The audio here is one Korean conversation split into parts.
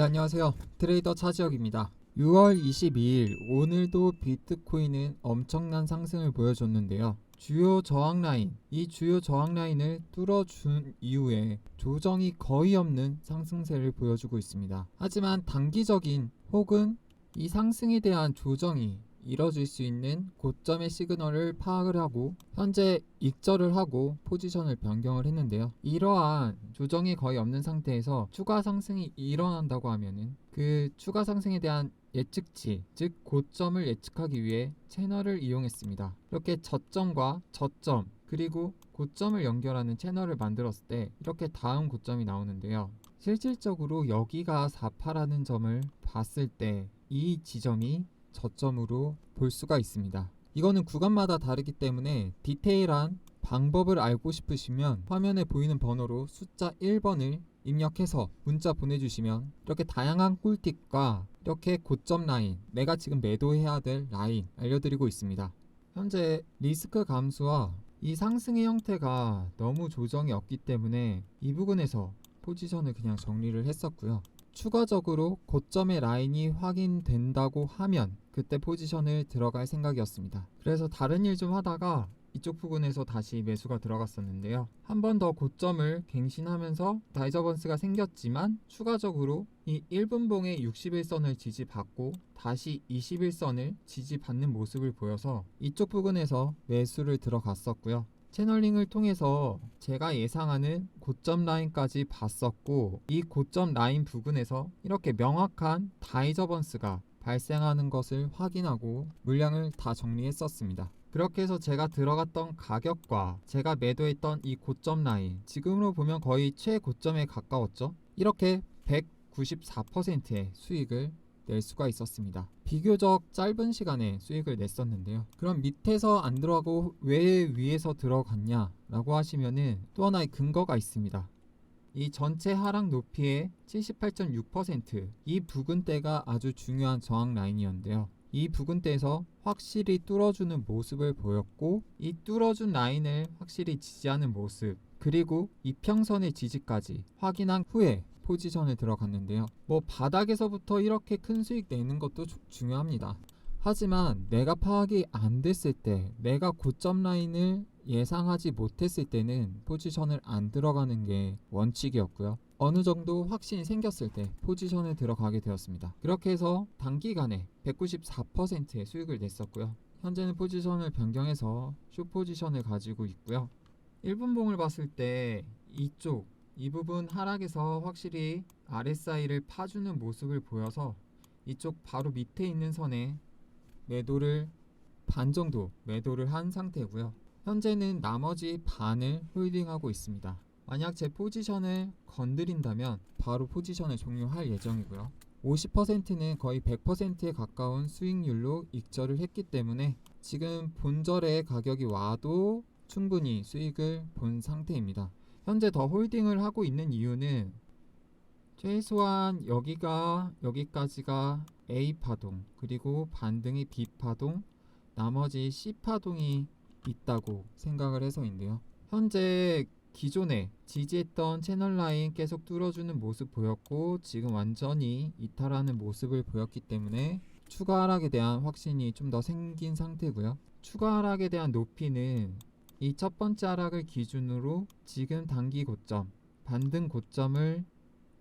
네, 안녕하세요. 트레이더 차지혁입니다. 6월 22일 오늘도 비트코인은 엄청난 상승을 보여줬는데요. 주요 저항 라인, 이 주요 저항 라인을 뚫어준 이후에 조정이 거의 없는 상승세를 보여주고 있습니다. 하지만 단기적인 혹은 이 상승에 대한 조정이 이뤄질 수 있는 고점의 시그널을 파악을 하고 현재 익절을 하고 포지션을 변경을 했는데요. 이러한 조정이 거의 없는 상태에서 추가 상승이 일어난다고 하면은 그 추가 상승에 대한 예측치, 즉 고점을 예측하기 위해 채널을 이용했습니다. 이렇게 저점과 저점 그리고 고점을 연결하는 채널을 만들었을 때 이렇게 다음 고점이 나오는데요. 실질적으로 여기가 48라는 점을 봤을 때 이 지점이 저점으로 볼 수가 있습니다. 이거는 구간마다 다르기 때문에 디테일한 방법을 알고 싶으시면 화면에 보이는 번호로 숫자 1번을 입력해서 문자 보내주시면 이렇게 다양한 꿀팁과 이렇게 고점 라인, 내가 지금 매도해야 될 라인 알려드리고 있습니다. 현재 리스크 감수와 이 상승의 형태가 너무 조정이 없기 때문에 이 부분에서 포지션을 그냥 정리를 했었고요. 추가적으로 고점의 라인이 확인된다고 하면 그때 포지션을 들어갈 생각이었습니다. 그래서 다른 일 좀 하다가 이쪽 부분에서 다시 매수가 들어갔었는데요. 한 번 더 고점을 갱신하면서 다이저번스가 생겼지만 추가적으로 이 1분봉의 61선을 지지받고 다시 21선을 지지받는 모습을 보여서 이쪽 부분에서 매수를 들어갔었고요. 채널링을 통해서 제가 예상하는 고점 라인까지 봤었고 이 고점 라인 부근에서 이렇게 명확한 다이저번스가 발생하는 것을 확인하고 물량을 다 정리했었습니다. 그렇게 해서 제가 들어갔던 가격과 제가 매도했던 이 고점 라인 지금으로 보면 거의 최고점에 가까웠죠. 이렇게 194%의 수익을 낼 수가 있었습니다. 비교적 짧은 시간에 수익을 냈었는데요. 그럼 밑에서 안 들어가고 왜 위에서 들어갔냐 라고 하시면은 또 하나의 근거가 있습니다. 이 전체 하락 높이의 78.6%이 부근대가 아주 중요한 저항 라인이었는데요. 이 부근대에서 확실히 뚫어주는 모습을 보였고 이 뚫어준 라인을 확실히 지지하는 모습 그리고 이평선의 지지까지 확인한 후에 포지션을 들어갔는데요. 뭐 바닥에서부터 이렇게 큰 수익 내는 것도 주- 중요합니다. 하지만 내가 파악이 안 됐을 때 내가 고점 라인을 예상하지 못했을 때는 포지션을 안 들어가는 게 원칙이었고요. 어느 정도 확신이 생겼을 때 포지션을 들어가게 되었습니다. 그렇게 해서 단기간에 194%의 수익을 냈었고요. 현재는 포지션을 변경해서 쇼 포지션을 가지고 있고요. 1분봉을 봤을 때 이쪽 이 부분 하락에서 확실히 RSI를 파주는 모습을 보여서 이쪽 바로 밑에 있는 선에 매도를 반 정도 매도를 한 상태고요. 현재는 나머지 반을 홀딩하고 있습니다. 만약 제 포지션을 건드린다면 바로 포지션을 종료할 예정이고요. 50%는 거의 100%에 가까운 수익률로 익절을 했기 때문에 지금 본절의 가격이 와도 충분히 수익을 본 상태입니다. 현재 더 홀딩을 하고 있는 이유는 최소한 여기가 여기까지가 A 파동 그리고 반등이 B 파동 나머지 C 파동이 있다고 생각을 해서인데요. 현재 기존에 지지했던 채널 라인 계속 뚫어주는 모습 보였고 지금 완전히 이탈하는 모습을 보였기 때문에 추가 하락에 대한 확신이 좀 더 생긴 상태고요. 추가 하락에 대한 높이는 이 첫 번째 하락을 기준으로 지금 단기 고점, 반등 고점을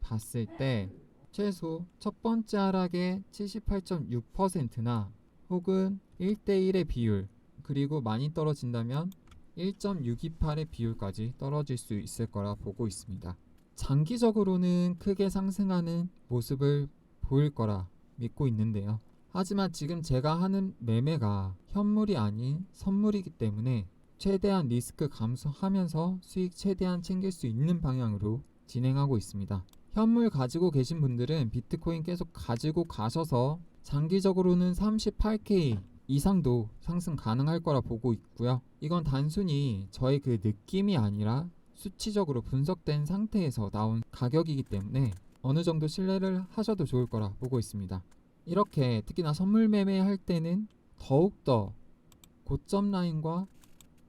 봤을 때 최소 첫 번째 하락의 78.6%나 혹은 1대1의 비율 그리고 많이 떨어진다면 1.628의 비율까지 떨어질 수 있을 거라 보고 있습니다. 장기적으로는 크게 상승하는 모습을 보일 거라 믿고 있는데요. 하지만 지금 제가 하는 매매가 현물이 아닌 선물이기 때문에 최대한 리스크 감소하면서 수익 최대한 챙길 수 있는 방향으로 진행하고 있습니다. 현물 가지고 계신 분들은 비트코인 계속 가지고 가셔서 장기적으로는 38K 이상도 상승 가능할 거라 보고 있고요. 이건 단순히 저의 그 느낌이 아니라 수치적으로 분석된 상태에서 나온 가격이기 때문에 어느 정도 신뢰를 하셔도 좋을 거라 보고 있습니다. 이렇게 특히나 선물 매매할 때는 더욱더 고점 라인과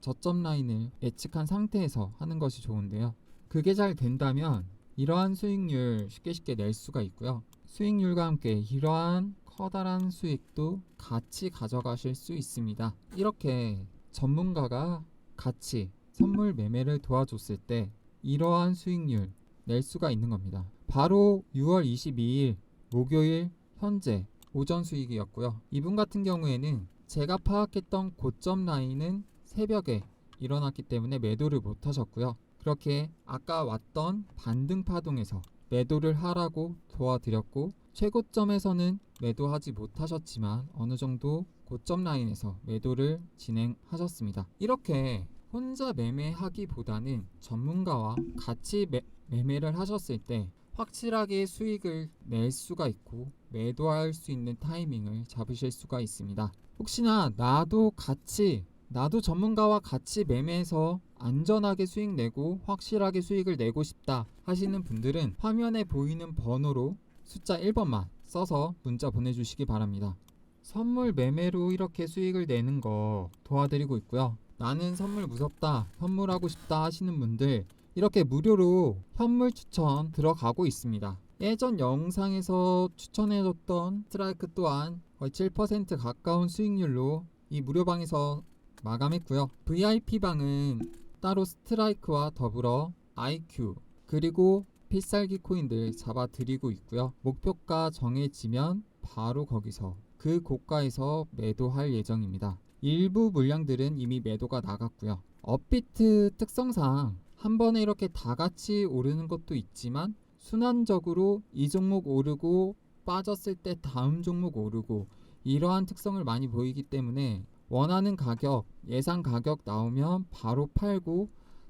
저점 라인을 예측한 상태에서 하는 것이 좋은데요. 그게 잘 된다면 이러한 수익률 쉽게 쉽게 낼 수가 있고요. 수익률과 함께 이러한 커다란 수익도 같이 가져가실 수 있습니다. 이렇게 전문가가 같이 선물 매매를 도와줬을 때 이러한 수익률 낼 수가 있는 겁니다. 바로 6월 22일 목요일 현재 오전 수익이었고요. 이분 같은 경우에는 제가 파악했던 고점 라인은 새벽에 일어났기 때문에 매도를 못 하셨고요. 그렇게 아까 왔던 반등 파동에서 매도를 하라고 도와드렸고 최고점에서는 매도하지 못하셨지만 어느 정도 고점 라인에서 매도를 진행하셨습니다. 이렇게 혼자 매매하기보다는 전문가와 같이 매, 매매를 하셨을 때 확실하게 수익을 낼 수가 있고 매도할 수 있는 타이밍을 잡으실 수가 있습니다. 혹시나 나도 같이 나도 전문가와 같이 매매해서 안전하게 수익 내고 확실하게 수익을 내고 싶다 하시는 분들은 화면에 보이는 번호로 숫자 1번만 써서 문자 보내주시기 바랍니다. 선물 매매로 이렇게 수익을 내는 거 도와드리고 있고요. 나는 선물 무섭다, 선물하고 싶다 하시는 분들 이렇게 무료로 현물 추천 들어가고 있습니다. 예전 영상에서 추천해줬던 스트라이크 또한 거의 7% 가까운 수익률로 이 무료방에서 마감했고요. VIP방은 따로 스트라이크와 더불어 IQ 그리고 필살기 코인들 잡아드리고 있고요. 목표가 정해지면 바로 거기서 그 고가에서 매도할 예정입니다. 일부 물량들은 이미 매도가 나갔고요. 업비트 특성상 한 번에 이렇게 다 같이 오르는 것도 있지만 순환적으로 이 종목 오르고 빠졌을 때 다음 종목 오르고 이러한 특성을 많이 보이기 때문에 원하는 가격, 예상 가격 나오면 바로 팔고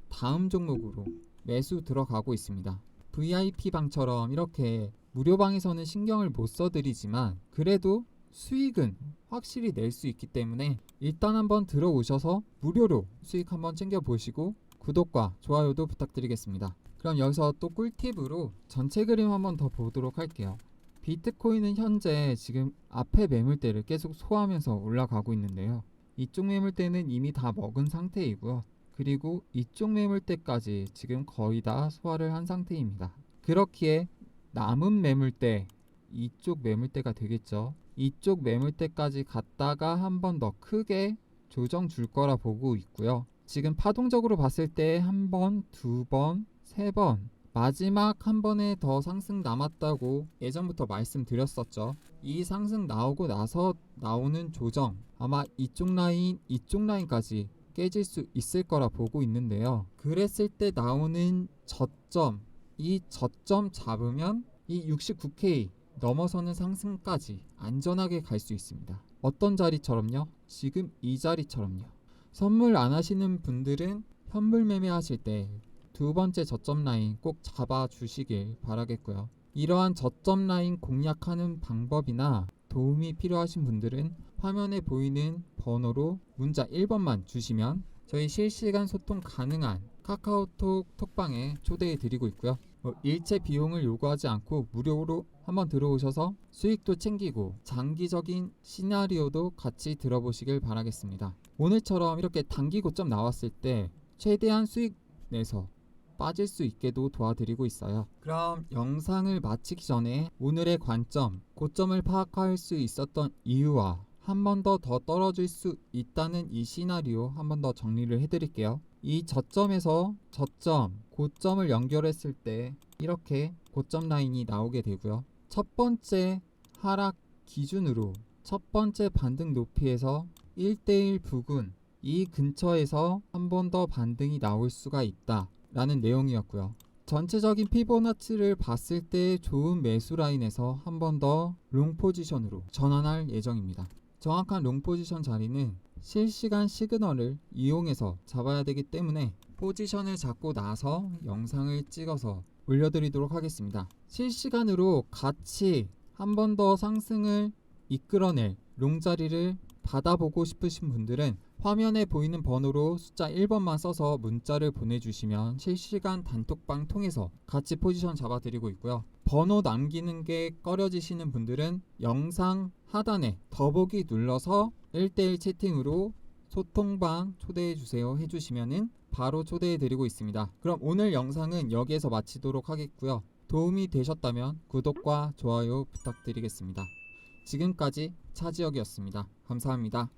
다음 종목으로 매수 들어가고 있습니다. VIP 방처럼 이렇게 무료 방에서는 신경을 못 써드리지만 그래도 수익은 확실히 낼 수 있기 때문에 일단 한번 들어오셔서 무료로 수익 한번 챙겨 보시고 구독과 좋아요도 부탁드리겠습니다. 그럼 여기서 또 꿀팁으로 전체 그림 한번 더 보도록 할게요. 비트코인은 현재 지금 앞에 매물대를 계속 소화하면서 올라가고 있는데요. 이쪽 매물대는 이미 다 먹은 상태이고요. 그리고 이쪽 매물대까지 지금 거의 다 소화를 한 상태입니다. 그렇기에 남은 매물대 이쪽 매물대가 되겠죠. 이쪽 매물대까지 갔다가 한 번 더 크게 조정 줄 거라 보고 있고요. 지금 파동적으로 봤을 때 한 번, 두 번, 세 번, 마지막 한 번에 더 상승 남았다고 예전부터 말씀드렸었죠. 이 상승 나오고 나서 나오는 조정 아마 이쪽 라인, 이쪽 라인까지 깨질 수 있을 거라 보고 있는데요. 그랬을 때 나오는 저점, 이 저점 잡으면 이 69K 넘어서는 상승까지 안전하게 갈 수 있습니다. 어떤 자리처럼요? 지금 이 자리처럼요. 선물 안 하시는 분들은 현물 매매하실 때 두 번째 저점 라인 꼭 잡아 주시길 바라겠고요. 이러한 저점 라인 공략하는 방법이나 도움이 필요하신 분들은 화면에 보이는 번호로 문자 1번만 주시면 저희 실시간 소통 가능한 카카오톡 톡방에 초대해 드리고 있고요. 뭐 일체 비용을 요구하지 않고 무료로 한번 들어오셔서 수익도 챙기고 장기적인 시나리오도 같이 들어보시길 바라겠습니다. 오늘처럼 이렇게 단기 고점 나왔을 때 최대한 수익 내서 빠질 수 있게도 도와드리고 있어요. 그럼 영상을 마치기 전에 오늘의 관점, 고점을 파악할 수 있었던 이유와 한 번 더 더 떨어질 수 있다는 이 시나리오 한 번 더 정리를 해드릴게요. 이 저점에서 저점, 고점을 연결했을 때 이렇게 고점 라인이 나오게 되고요. 첫 번째 하락 기준으로 첫 번째 반등 높이에서 1대1 부근 이 근처에서 한 번 더 반등이 나올 수가 있다 라는 내용이었고요. 전체적인 피보나치를 봤을 때 좋은 매수 라인에서 한 번 더 롱 포지션으로 전환할 예정입니다. 정확한 롱 포지션 자리는 실시간 시그널을 이용해서 잡아야 되기 때문에 포지션을 잡고 나서 영상을 찍어서 올려드리도록 하겠습니다. 실시간으로 같이 한 번 더 상승을 이끌어낼 롱 자리를 받아보고 싶으신 분들은 화면에 보이는 번호로 숫자 1번만 써서 문자를 보내주시면 실시간 단톡방 통해서 같이 포지션 잡아드리고 있고요. 번호 남기는 게 꺼려지시는 분들은 영상 하단에 더보기 눌러서 1대1 채팅으로 소통방 초대해주세요 해주시면은 바로 초대해드리고 있습니다. 그럼 오늘 영상은 여기에서 마치도록 하겠고요. 도움이 되셨다면 구독과 좋아요 부탁드리겠습니다. 지금까지 차지혁이었습니다. 감사합니다.